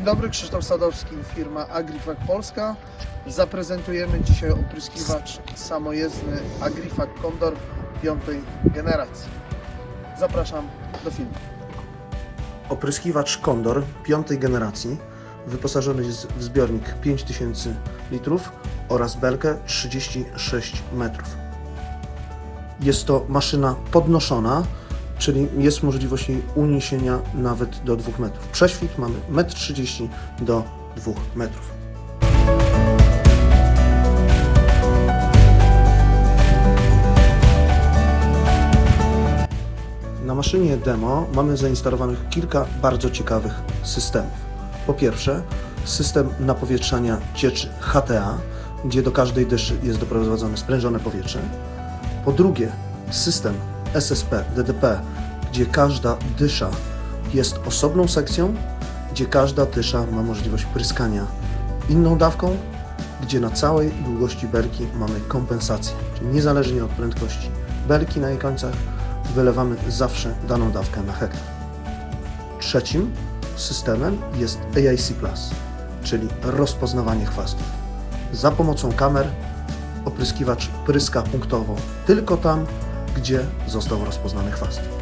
dobry, Krzysztof Sadowski, firma Agrifac Polska. Zaprezentujemy dzisiaj opryskiwacz samojezdny Agrifac Condor piątej generacji. Zapraszam do filmu. Opryskiwacz Condor piątej generacji wyposażony jest w zbiornik 5000 litrów oraz belkę 36 metrów. Jest to maszyna podnoszona, czyli jest możliwość jej uniesienia nawet do 2 metrów. Prześwit mamy 1,30 m do 2 metrów. Na maszynie demo mamy zainstalowanych kilka bardzo ciekawych systemów. Po pierwsze, system napowietrzania cieczy HTA, gdzie do każdej dyszy jest doprowadzone sprężone powietrze. Po drugie, system SSP DDP, gdzie każda dysza jest osobną sekcją, gdzie każda dysza ma możliwość pryskania inną dawką, gdzie na całej długości belki mamy kompensację, czyli niezależnie od prędkości belki na jej końcach wylewamy zawsze daną dawkę na hektar. Trzecim systemem jest AIC czyli rozpoznawanie chwastów. Za pomocą kamer opryskiwacz pryska punktowo tylko tam, gdzie został rozpoznany chwast.